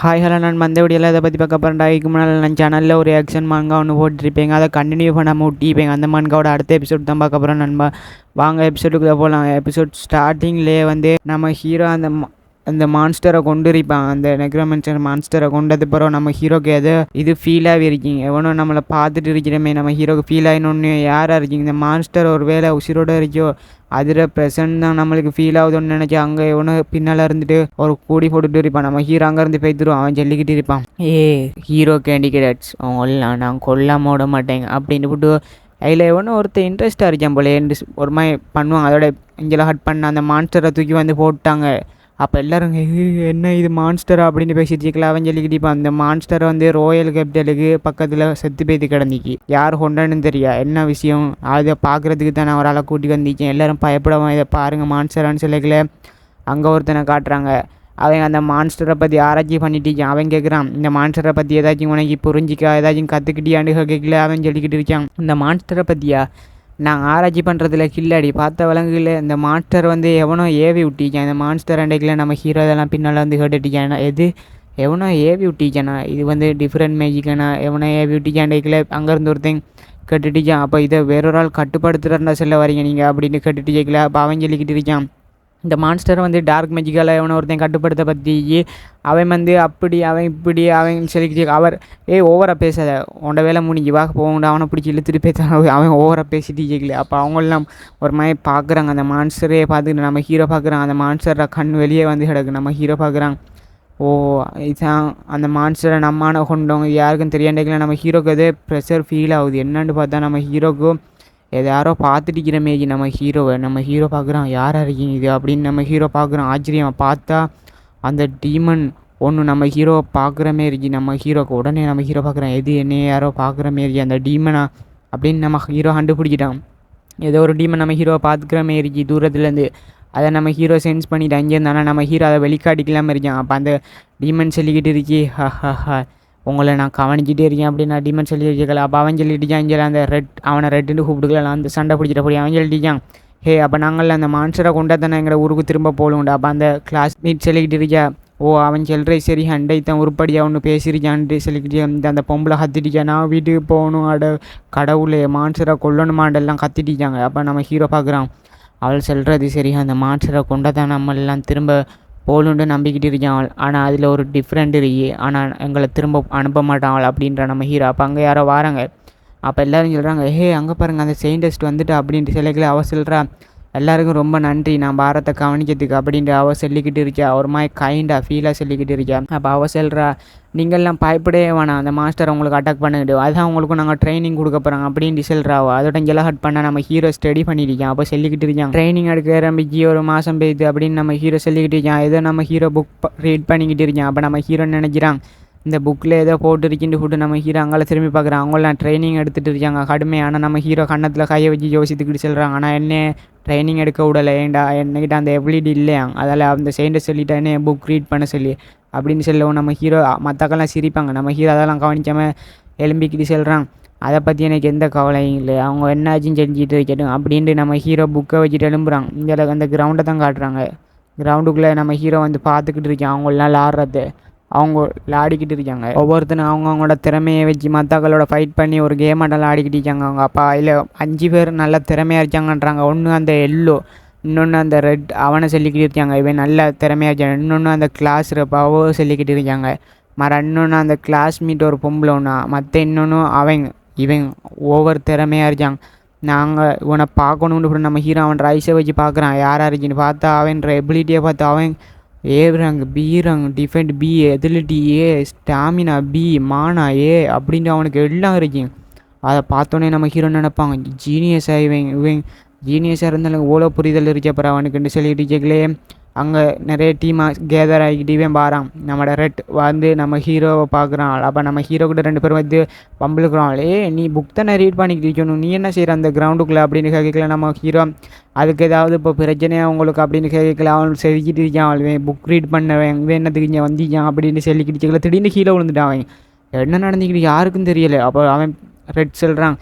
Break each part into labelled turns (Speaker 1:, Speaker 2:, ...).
Speaker 1: Hi hello நான் மந்த வீடியோவில் இதை பற்றி பார்க்க போகிறேன் இதுக்கு முன்னால் நான் சேனலில் ஒரு ஆக்ஷன் மாங்கா ஒன்று போட்டிருப்பேங்க அதை கண்டினியூ பண்ணாமல் விட்டிருப்பேங்க அந்த மான்காவோட அடுத்த எபிசோட் தான் பார்க்க போகிறோம் நண்பா. வாங்க எபிசோடுக்குள்ளே போகலாம் எபிசோட் ஸ்டார்டிங்லேயே வந்து நம்ம ஹீரோ அந்த அந்த மான்ஸ்டரை கொண்டு இருப்பான் அந்த நெக்ரோமென்சர் மான்ஸ்டரை கொண்டது பிறகு நம்ம ஹீரோக்கு எது இது ஃபீலாகவே இருக்கீங்க. எவனோ நம்மளை பார்த்துட்டு இருக்கிறமே நம்ம ஹீரோக்கு ஃபீல் ஆகினோன்னு யாராக இருக்கீங்க? இந்த மான்ஸ்டர் ஒரு வேளை உசிரோட இருக்கோ அதில் ப்ரெசன்ட் தான் நம்மளுக்கு ஃபீல் ஆகுதுன்னு நினச்சி அங்கே எவனோ பின்னால் இருந்துட்டு ஒரு கூடி போட்டுட்டு இருப்பான். நம்ம ஹீரோ அங்கேருந்து போய்த்துருவோம் அவன் சொல்லிக்கிட்டு இருப்பான். ஏ ஹீரோ கேண்டிகேட்ஸ் அவங்களாம் நான் கொல்லாம விட மாட்டேங்க. அப்படின்னு போட்டு அதில் எவனோ ஒருத்தர் இன்ட்ரெஸ்ட்டாக இருக்கான் போல ஒரு மாதிரி பண்ணுவாங்க. அதோட இங்கெல்லாம் ஹட் பண்ண அந்த மான்ஸ்டரை தூக்கி வந்து போட்டாங்க அப்போ எல்லாரும் என்ன இது மான்ஸ்டர் அப்படின்னு பேசிட்டு அவன் சொல்லிக்கிட்டு இப்போ அந்த மான்ஸ்டர் வந்து ரோயல் கேபிட்டலுக்கு பக்கத்தில் செத்து பேத்து கிடந்திக்கு. யார் கொண்டான்னு தெரியா? என்ன விஷயம்? அதை பார்க்குறதுக்கு தான் நான் ஒரு ஆளை கூட்டி வந்திருக்கேன். எல்லோரும் பயப்படாமல் இதை பாருங்கள் மான்ஸ்டரான்னு சொல்லிக்கல. அங்கே ஒருத்தனை காட்டுறாங்க. அவன் அந்த மான்ஸ்டரை பற்றி ஆராய்ச்சி பண்ணிட்டு அவன் கேட்குறான் இந்த மான்ஸ்டரை பற்றி ஏதாச்சும் உனக்கு புரிஞ்சிக்கா? ஏதாச்சும் கற்றுக்கிட்டியான்னு கேட்கல அவன் சொல்லிக்கிட்டு இருக்கான் இந்த மான்ஸ்டரை பற்றியா நான் ஆராய்ச்சி பண்ணுறதுல கில்லாடி பார்த்த விலங்குகளில் இந்த மான்ஸ்டர் வந்து எவனோ ஏவி விட்டிக்கான் இந்த மான்ஸ்டர் அண்டைக்கில் நம்ம ஹீரோ இதெல்லாம் பின்னால் வந்து கேட்டுட்டிக்கான் எது? எவனோ ஏவி விட்டிக்கானா இது வந்து டிஃப்ரெண்ட் மேஜிக்கானா எவனோ ஏவி விட்டிக்காண்டைக்கில் அங்கேருந்து ஒருத்தன் கேட்டுட்டிக்கான் அப்போ இதை வேறொரு ஆள் கட்டுப்படுத்துகிறா சொல்ல வரீங்க நீங்கள் அப்படின்னு கேட்டுட்டு கேட்கல அப்போ அவன் சொல்லிக்கிட்டு இருக்கான். இந்த மான்ஸ்டர் வந்து டார்க் மேஜிக்கால் எவனோ ஒருத்தன் கட்டுப்படுத்த பற்றி அவன் வந்து அப்படி அவன் இப்படி அவன் சொல்லிக்கிட்டு அவர் ஏய் ஓவராக பேசாத. உண்ட வேலை முடிஞ்சு வா போங்கடா அவனை பிடிச்சி இழுத்துட்டு பேச அவன் ஓவராக பேசிட்டு கேட்கல அப்போ அவங்களாம் ஒரு மாதிரி பார்க்குறாங்க அந்த மான்ஸ்டரே பார்த்துக்கிட்டு நம்ம ஹீரோ பார்க்குறாங்க அந்த மான்ஸ்டரை கண் வெளியே வந்து கிடக்கு. நம்ம ஹீரோ பார்க்குறாங்க ஓ இதான் அந்த மான்ஸ்டரை நம்மான கொண்டவங்க. யாருக்கும் தெரியாண்டிக்கல நம்ம ஹீரோக்கு எதே ப்ரெஷர் ஃபீல் ஆகுது. என்னன்னு பார்த்தா நம்ம ஹீரோக்கும் எதை யாரோ பார்த்துட்டு மாரி நம்ம ஹீரோவை நம்ம ஹீரோ பார்க்குறான் யாராக இருக்கீங்க இது அப்படின்னு நம்ம ஹீரோ பார்க்குறோம் ஆச்சரியம் பார்த்தா அந்த டீமன் ஒன்று நம்ம ஹீரோவை பார்க்குற மாரி நம்ம ஹீரோக்கு உடனே நம்ம ஹீரோ பார்க்குறான் எது என்ன யாரோ பார்க்குற மாரி அந்த டீமனா அப்படின்னு நம்ம ஹீரோ கண்டுபிடிக்கிட்டான் ஏதோ ஒரு டீமன் நம்ம ஹீரோவை பார்த்துக்கிற மாரி தூரத்துலேருந்து அதை நம்ம ஹீரோ சென்ஸ் பண்ணிட்டு அங்கே நம்ம ஹீரோ அதை வெளிக்காட்டிக்கலாமல் இருக்கான் அப்போ அந்த டீமன் சொல்லிக்கிட்டு இருக்கி ஹா ஹா ஹா உங்களை நான் கவனிச்சிட்டே இருக்கேன் அப்படின்னு நான் டிமன் சொல்லி வச்சுக்கல. அப்போ அவன் சொல்லிட்டுச்சான் இங்கே அந்த ரெட் அவனை ரெட்டுன்னு கூப்பிட்டுக்கலாம் அந்த சண்டை பிடிச்சிட்ட போய் அவன் சொல்லிட்டுச்சான். ஹே அப்போ நாங்கள் அந்த மான்சரை கொண்டா தானே எங்களை ஊருக்கு திரும்ப போகலும்டா அப்போ அந்த கிளாஸ்மேட் சொல்லிக்கிட்டு இருக்கா ஓ அவன் சொல்கிறே சரி ஹண்டை தான் உருப்படியாக ஒன்று பேசியிருக்கான்ட்டு சொல்லிக்கிட்டு அந்த அந்த பொம்பளை கத்திட்டிச்சா நான் வீட்டுக்கு போகணும் அட கடவுளே மான்சரை கொல்லணுமாண்டெல்லாம் கத்திட்டிக்காங்க அப்போ நம்ம ஹீரோ பார்க்குறான் அவள் சொல்கிறது சரி அந்த மான்சரை கொண்டா தான் திரும்ப போகணுன்னு நம்பிக்கிட்டு இருக்கான் அவள் ஆனால் அதில் ஒரு டிஃப்ரெண்ட் இருக்கு. ஆனால் எங்களை திரும்ப அனுப்ப மாட்டான் அப்படின்ற நம்ம ஹீரோ அப்போ அங்கே யாரோ வராங்க. அப்போ எல்லோரும் சொல்கிறாங்க ஹே அங்கே பாருங்கள் அந்த செயின்டஸ்ட் வந்துட்டு அப்படின்ட்டு சிலைகளை அவள் சொல்கிறா எல்லாருக்கும் ரொம்ப நன்றி. நான் பாரத்தை கவனிக்கிறதுக்கு அப்படின்ட்டு அவள் சொல்லிக்கிட்டு இருக்கா. ஒரு மாதிரி கைண்டாக ஃபீலாக சொல்லிக்கிட்டு இருக்கா. அப்போ அவள் சொல்கிறா நீங்கள்லாம் பயப்படவே வேணாம். அந்த மாஸ்டர் உங்களுக்கு அட்டாக் பண்ணிக்கிட்டு அதான் அவங்களுக்கும் நாங்கள் ட்ரைனிங் கொடுக்க போகிறோம் அப்படின்னு சொல்கிறாவோ அதோட இங்கெல்லாம் ஹட் பண்ண நம்ம ஹீரோ ஸ்டடி பண்ணியிருக்கேன் அப்போ சொல்லிக்கிட்டு இருக்கான் ட்ரைனிங் எடுக்க ஆரம்பிச்சு ஒரு மாதம் போயிடுது அப்படின்னு நம்ம ஹீரோ சொல்லிக்கிட்டு இருக்கான் ஏதோ நம்ம ஹீரோ புக் ரீட் பண்ணிக்கிட்டு இருக்கான் அப்போ நம்ம ஹீரோ நினைக்கிறான். இந்த புக்கில் ஏதோ போட்டு ஃபுட்டு நம்ம ஹீரோ அங்கே திரும்பி பார்க்குறான். அவங்களாம் ட்ரைனிங் எடுத்துகிட்டு இருக்காங்க. கடுமை ஆனால் நம்ம ஹீரோ கன்னத்தில் கையை வச்சு யோசித்துக்கிட்டு சொல்கிறாங்க ஆனால் என்ன ட்ரைனிங் எடுக்க விடலை. ஏன்டா என்கிட்ட அந்த எபிலிட்டி இல்லையா? அதால் அந்த சைண்டை சொல்லிட்டானே புக் ரீட் பண்ண சொல்லி. அப்படின்னு சொல்லவும் நம்ம ஹீரோ மற்றக்கெல்லாம் சிரிப்பாங்க. நம்ம ஹீரோ அதெல்லாம் கவனிக்காமல் எலும்பிக்கிட்டு சொல்கிறான் அதை பற்றி எனக்கு எந்த கவலையும் இல்லை. அவங்க என்னாச்சும் செஞ்சுட்டு இருக்கட்டும் அப்படின்ட்டு நம்ம ஹீரோ புக்கை வச்சுட்டு எழும்புறான். இந்த அந்த கிரவுண்டை தான் காட்டுறாங்க. கிரவுண்டுக்குள்ளே நம்ம ஹீரோ வந்து பார்த்துக்கிட்டு இருக்கேன். அவங்களெலாம் விளாட்றது அவங்க விளாடிக்கிட்டு இருக்காங்க. ஒவ்வொருத்தரும் அவங்க அவங்களோட திறமையை வச்சு மற்றவங்களோட ஃபைட் பண்ணி ஒரு கேம் ஆட்டம் விளாடிக்கிட்டு இருக்காங்க அவங்க. அப்பா அதில் அஞ்சு பேர் நல்ல திறமையாக இருக்காங்கன்றாங்க. ஒன்று அந்த எல்லோ இன்னொன்று அந்த ரெட் அவனை சொல்லிக்கிட்டு இருக்காங்க. இவன் நல்ல திறமையாக இருக்கான். இன்னொன்று அந்த கிளாஸ் ரப்பாவோ சொல்லிக்கிட்டு இருக்காங்க. மற இன்னொன்று அந்த கிளாஸ்மேட் ஒரு பொம்பளை ஒன்றா மற்ற இன்னொன்று அவங்க இவங்க ஒவ்வொரு திறமையாக இருக்காங்க நாங்கள் இவனை பார்க்கணுன்னு நம்ம ஹீரோ அவன் ரைஸை வச்சு பார்க்குறான். யாராக இருக்குன்னு பார்த்தா அவன்ற எபிலிட்டியை பார்த்து அவன் A range B range defend B ability A stamina B mana A அப்படின்ட்டு அவனுக்கு எல்லாம் இருக்கு. அதை பார்த்தோன்னே நம்ம ஹீரோ நினைப்பாங்க. ஜீனியஸ் இவன் இவன் ஜீனியஸாக இருந்தாலும் ஓலோ புரிதல் இருக்கப்புறம் அவனுக்குன்னு சொல்லிட்டு கேட்கலே அங்கே நிறைய டீமாக கேதர் ஆகிக்கிட்டு இவன் பாறான். நம்மளோட ரெட் வந்து நம்ம ஹீரோவை பார்க்குறான் அப்போ நம்ம ஹீரோ கூட ரெண்டு பேரும் வந்து பம்பளுக்குறான் ஏ நீ புக் தானே ரீட் பண்ணிக்கிட்டு இருக்கணும். நீ என்ன செய்கிற அந்த கிரவுண்டுக்குள்ளே அப்படின்னு கேட்கல நம்ம ஹீரோ அதுக்கு ஏதாவது இப்போ பிரச்சனையாக உங்களுக்கு அப்படின்னு கேட்கல அவன் செதுக்கிட்டு இருக்கான். அவன் புக் ரீட் பண்ணவன். இவன் என்னத்துக்கு இங்கே வந்திருக்கான் அப்படின்னு சொல்லிக்கிட்டு இருக்கல திடீர்னு கீழே விழுந்துட்டான் அவன். என்ன நடந்துக்கிட்டு யாருக்கும் தெரியலை. அப்போ அவன் ரெட் சொல்கிறான்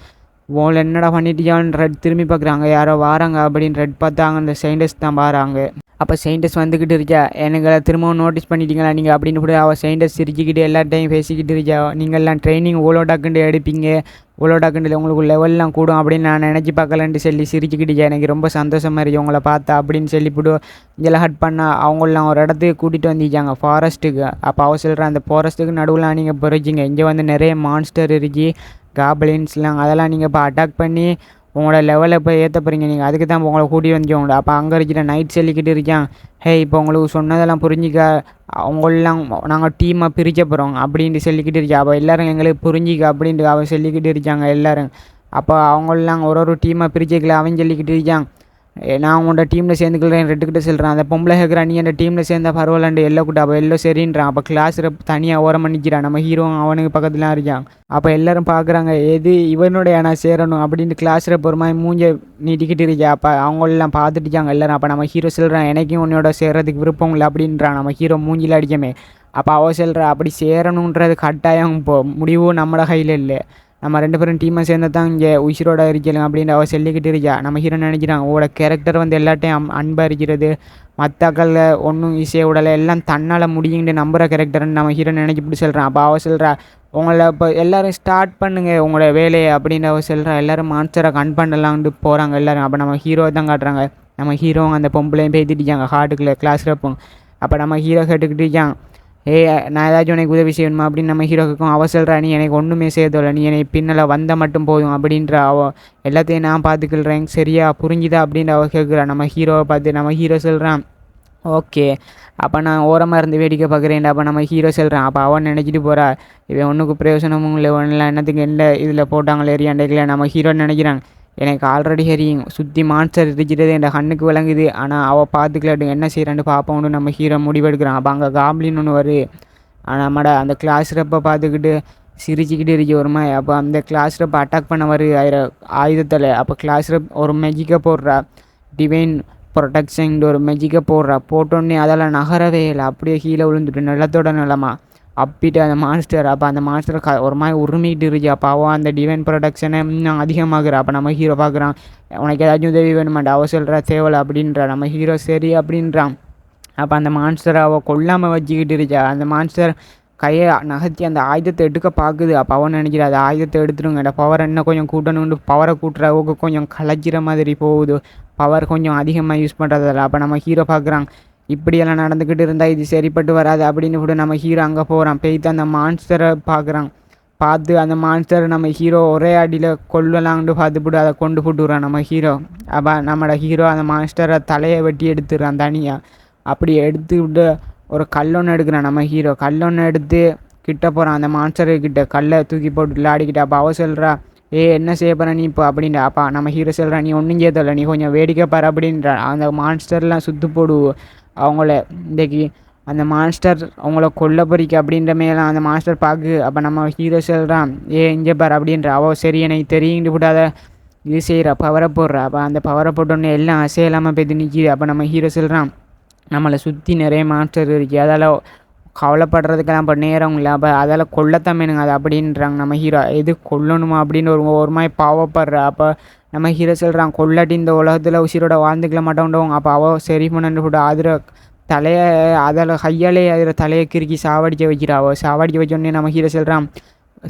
Speaker 1: உங்களை என்னடா பண்ணிட்டியான்னு ரெட் திரும்பி பார்க்குறாங்க யாரோ வாராங்க அப்படின்னு ரெட் பார்த்தாங்க. அந்த சயின்டிஸ்ட் தான் பாராங்க அப்போ செயின்டஸ் வந்துக்கிட்டு இருக்கா எனக்கு திரும்பவும் நோட்டீஸ் பண்ணிட்டீங்களா நீங்கள் அப்படின்னு கூட அவள் செயின்டஸ் சிரிச்சுக்கிட்டு எல்லார்ட்டையும் பேசிக்கிட்டு இருக்கா நீங்கள்லாம் ட்ரைனிங் ஓலோ டாக்குண்டு எடுப்பீங்க. ஓலோ டாக்குண்டு உங்களுக்கு லெவல்லாம் கூடும் அப்படின்னு நான் நினச்சி பார்க்கலன்ட்டு சொல்லி சிரிச்சுக்கிட்டு எனக்கு ரொம்ப சந்தோஷமாக இருக்கு. உங்களை பார்த்தா அப்படின்னு சொல்லிவிட்டு இங்கெல்லாம் ஹட் பண்ணால் அவங்களாம் ஒரு இடத்துக்கு கூட்டிகிட்டு வந்துச்சாங்க ஃபாரஸ்ட்டுக்கு அப்போ அவ சொல்கிற அந்த ஃபாரஸ்ட்டுக்கு நடுவில் நீங்கள் போகிறீங்க இங்கே வந்து நிறைய மான்ஸ்டர் இருக்கு. காப்ளின்ஸ்லாம் அதெல்லாம் நீங்கள் இப்போ அட்டாக் பண்ணி உங்களோட லெவலை இப்போ ஏற்ற போகிறீங்க நீங்கள் அதுக்கு தான் உங்களை கூட்டி வந்தோம் அப்போ அங்கே இருக்கிற நைட் சொல்லிக்கிட்டு இருக்கான் ஹே இப்போ உங்களுக்கு சொன்னதெல்லாம் புரிஞ்சிக்க. அவங்களெலாம் நாங்கள் டீமாக பிரிக்க போகிறோம் அப்படின்ட்டு சொல்லிக்கிட்டு இருக்கான் அப்போ எல்லோரும் எங்களுக்கு புரிஞ்சிக்க அப்படின்ட்டு அவன் சொல்லிக்கிட்டு இருக்காங்க எல்லோரும். அப்போ அவங்களெலாம் ஒரு ஒரு டீமாக பிரிச்சிக்கல அவன் சொல்லிக்கிட்டு இருக்கான். நான் உன்னோட டீமில் சேர்ந்துக்கிறேன் ரெட்டுக்கிட்ட சொல்கிறேன் அந்த பொம்பளை கேட்குறா நீ அந்த டீமில் சேர்ந்தா பரவாயில்லண்டு எல்லோ கூட அப்போ எல்லோ சரின்றான் அப்போ கிளாஸில் தனியாக ஓரமாக நிற்கிறான் நம்ம ஹீரோ அவனுக்கு பக்கத்தில் இருக்கான். அப்போ எல்லோரும் பார்க்குறாங்க எது இவனுடைய நான் சேரணும் அப்படின்ட்டு கிளாஸில் போகிற மாதிரி மூஞ்ச நீட்டிக்கிட்டு இருக்கா. அப்போ அவங்களெல்லாம் பார்த்துட்டுக்காங்க எல்லோரும். அப்போ நம்ம ஹீரோ சொல்கிறான் எனக்கும் உன்னோட சேர்றதுக்கு விருப்பம் இல்லை அப்படின்றான் நம்ம ஹீரோ மூஞ்சில் அடிக்கமே. அப்போ அவ சொல்கிறா அப்படி சேரணுன்றது கட்டாயம். இப்போ முடிவும் நம்மளோட கையில் இல்லை. நம்ம ரெண்டு பேரும் டீமை சேர்ந்து தான் இங்கே உயிரோட இருக்கலும் அப்படின்னு அவள் சொல்லிக்கிட்டு இருக்கா. நம்ம ஹீரோ நினைக்கிறான்? உங்களோட கேரக்டர் வந்து எல்லாட்டையும் அன்பாக இருக்கிறது மற்றக்களில் ஒன்றும் ஈஸியாக விடலை எல்லாம் தன்னால் முடியுங்கிட்டு நம்புகிற கேரக்டர்னு நம்ம ஹீரோ நினைச்சி இப்படி சொல்கிறான் அப்போ அவள் சொல்கிறா உங்களை இப்போ எல்லோரும் ஸ்டார்ட் பண்ணுங்கள் உங்களோட வேலையை அப்படின்னு அவள் சொல்கிறா எல்லோரும் மான்ஸ்டரை கன் பண்ணலாம்னு போகிறாங்க எல்லோரும். அப்போ நம்ம ஹீரோ தான் காட்டுறாங்க. நம்ம ஹீரோ அந்த பொம்பளையும் பேத்திட்டுச்சாங்க ஹார்ட்டுக்குள்ளே கிளாஸ் இருப்போம் அப்போ நம்ம ஹீரோ கேட்டுக்கிட்டு இருக்கான் ஏ நான் ஏதாச்சும் உனக்கு உதவி செய்யணுமா? அப்படின்னு நம்ம ஹீரோக்கும் அவ சொல்கிறா நீ எனக்கு ஒன்றுமே செய்யதில்லை நீ என்னை பின்னால் வந்த மட்டும் போதும் அப்படின்ற அவ எல்லாத்தையும் நான் பார்த்துக்கிறேன். சரியா? புரிஞ்சுதா? அப்படின்ற அவ கேட்குறா நம்ம ஹீரோவை பார்த்து நம்ம ஹீரோ சொல்கிறான் ஓகே. அப்போ நான் ஓரமாக இருந்து வேடிக்கை பார்க்குறேன் அப்போ நம்ம ஹீரோ சொல்கிறான் அப்போ அவன் நினச்சிட்டு போகிறா இவன் ஒன்றுக்கு பிரயோசனமும் இல்லை ஒன்றும் என்னத்துக்கு என்ன இதில் போட்டாங்களே ஏரியாண்டேக்கல நம்ம ஹீரோ நினைக்கிறான் எனக்கு ஆல்ரெடி ஹெரியும் சுற்றி மான்ஸ்டர் இருக்கிறது என் கண்ணுக்கு விளங்குது. ஆனால் அவள் பார்த்துக்கலாட்டு என்ன செய்கிறான்னு பார்ப்போம்னு நம்ம ஹீரோ முடிவெடுக்கிறான். அப்போ அங்கே காப்ளின் ஒன்று வரு. ஆனால் நம்மட அந்த கிளாஸ் ரப்பை பார்த்துக்கிட்டு சிரிச்சுக்கிட்டு இருக்க ஒரு மாதிரி அப்போ அந்த கிளாஸ் ரப்பை அட்டாக் பண்ண வரு. ஆயிர ஆயுதத்தில். அப்போ கிளாஸ் ரப் ஒரு மெஜிக்கை போடுறா. டிவைன் ப்ரொடெக்ஷன் ஒரு மெஜிக்கை போடுறா. போட்டோன்னே அதெல்லாம் நகரவே இல்லை. அப்படியே கீழே விழுந்துட்டு நிலத்தோட நிலமா. அப்பிட்டு அந்த மாஸ்டர் அப்போ அந்த மாஸ்டர் க ஒரு மாதிரி உரிமிட்டு இருக்கு. அப்போ அவன் அந்த டிவைன் ப்ரொடக்ஷனை இன்னும் அதிகமாகிறா அப்போ நம்ம ஹீரோ பார்க்குறான். உனக்கு ஏதாச்சும் உதவி வேணுமாண்டா? அவ சொல்கிறா தேவலை அப்படின்றா. நம்ம ஹீரோ சரி அப்படின்றான். அப்போ அந்த மான்ஸ்டரை அவள் கொல்லாமல் வச்சுக்கிட்டு இருக்கா. அந்த மான்ஸ்டர் கையை நகர்த்தி அந்த ஆயுதத்தை எடுக்க பார்க்குது அப்போ அவன் நினைக்கிற அந்த ஆயுதத்தை எடுத்துருங்க அந்த பவர் என்ன கொஞ்சம் கூட்டணும்னு பவரை கூட்டுறவுக்கு கொஞ்சம் கலைச்சிற மாதிரி போகுது. பவர் கொஞ்சம் அதிகமாக யூஸ் பண்ணுறதில்ல அப்போ நம்ம ஹீரோ பார்க்குறான். இப்படியெல்லாம் நடந்துக்கிட்டு இருந்தால் இது சரிப்பட்டு வராது அப்படின்னு கூட நம்ம ஹீரோ அங்கே போகிறான் போய்த்து அந்த மான்ஸ்டரை பார்க்குறான் பார்த்து அந்த மான்ஸ்டரை நம்ம ஹீரோ ஒரே அடியில் கொல்லலாம்னு பார்த்துப்புட்டு அதை கொண்டு போட்டுறான் நம்ம ஹீரோ அப்போ நம்மளோட ஹீரோ அந்த மான்ஸ்டரை தலையை வெட்டி எடுத்துடுறான் தனியாக அப்படி எடுத்து விட்டு ஒரு கல்லொன்று எடுக்கிறான் நம்ம ஹீரோ கல்லொன்று எடுத்து கிட்ட போகிறான் அந்த மான்ஸ்டர் கிட்ட கல்லை தூக்கி போட்டு விளையாடிக்கிட்ட அப்போ அவ சொல்கிறா ஏ என்ன செய்ய போகிற நீ இப்போ? அப்படின்ற அப்பா நம்ம ஹீரோ சொல்கிறா நீ ஒன்றும் செய்யதில்ல நீ கொஞ்சம் வேடிக்கை பாரு அப்படின்ற. அந்த மான்ஸ்டர்லாம் சுத்து போடுவோம் அவங்கள இன்றைக்கி அந்த மாஸ்டர் அவங்கள கொல்ல பொறிக்க அப்படின்ற மேலாம் அந்த மாஸ்டர் பார்க்கு அப்போ நம்ம ஹீரோ சொல்கிறான் ஏ இங்கே பார் அப்படின்ற. அவ சரி எனக்கு தெரியுண்டு விடாத இது செய்கிற பவரை போடுறா. அப்போ அந்த பவரை போட்டோடனே எல்லாம் அசையலாமல் போய் நிற்கிது அப்போ நம்ம ஹீரோ சொல்கிறான் நம்மளை சுற்றி நிறைய மாஸ்டர் இருக்குது அதால் கவலைப்படுறதுக்கெல்லாம் இப்போ நேரம் இல்லை. அப்போ அதால் கொல்லத்தான் அது அப்படின்றாங்க நம்ம ஹீரோ எது கொல்லணுமா அப்படின்னு ஒரு ஒரு மாதிரி பாவப்படுற. அப்போ நம்ம ஹீரோ சொல்கிறான் கொல்லாட்டி இந்த உலகத்தில் உசிரோட வாழ்ந்துக்கல மாட்டோண்டவங்க அப்போ அவள் சரி பண்ணு கூட அதில் தலையை அதில் கையாலே அதில் தலையை கிறுக்கி சாவடிக்க வைக்கிறா. அவள் சாவடிக்க வச்சோடனே நம்ம ஹீரோ சொல்கிறான்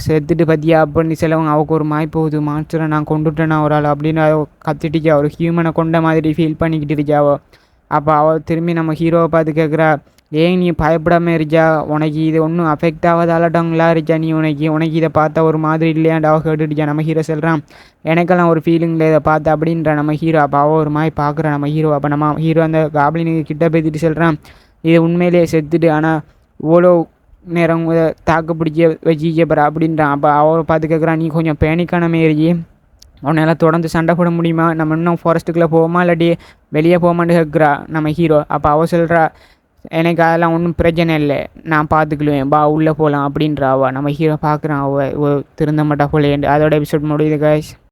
Speaker 1: செத்துட்டு பத்தியா? அப்படின்னு சிலவங்க அவக்கு ஒரு மாய் போகுது. மாஸ்டரை நான் கொண்டுட்டேனா ஒரு ஆள்? அப்படின்னு அவ ஒரு ஹியூமனை கொண்ட மாதிரி ஃபீல் பண்ணிக்கிட்டு இருக்காவோ அப்போ அவள் திரும்பி நம்ம ஹீரோவை பார்த்து கேட்குறா ஏன் நீ பயப்படாமல் இருச்சா உனக்கு இது ஒன்றும் அஃபெக்ட் ஆகாதாலட்டங்களா இருச்சா நீ? உனக்கு உனக்கு இதை பார்த்தா ஒரு மாதிரி இல்லையாண்டு? அவள் கேட்டுட்டுச்சா நம்ம ஹீரோ சொல்கிறான் எனக்கெல்லாம் ஒரு ஃபீலிங்கில் இதை பார்த்து அப்படின்ற நம்ம ஹீரோ அப்போ அவள் ஒரு மாதிரி பார்க்குறான் நம்ம ஹீரோ அப்போ நம்ம ஹீரோ அந்த காப்ளினுக்கு கிட்ட பேத்திட்டு சொல்கிறான் இது உண்மையிலேயே செத்துட்டு ஆனால் இவ்வளோ நேரம் இதை தாக்கு பிடிச்சி வச்சிக்க அப்படின்றான். அப்போ அவரை பார்த்து கேட்குறான் நீ கொஞ்சம் பேனிக்கான மாரி உன்னால் தொடர்ந்து சண்டை போட முடியுமா? நம்ம இன்னும் ஃபாரஸ்ட்டுக்குள்ளே போவோமா? இல்லாட்டி வெளியே போமான்னு கேட்குறா நம்ம ஹீரோ அப்போ அவள் சொல்கிறா எனக்கு அதெல்லாம் ஒன்றும் பிரச்சனை இல்லை. நான் பார்த்துக்கிடுவேன் பா உள்ளே போகலாம் அப்படின்ற அவள் நம்ம ஹீரோ பார்க்குறான். அவள் திருந்த மாட்டா போலேன்ட்டு அதோட எபிசோட் முடியுது காய்ஸ்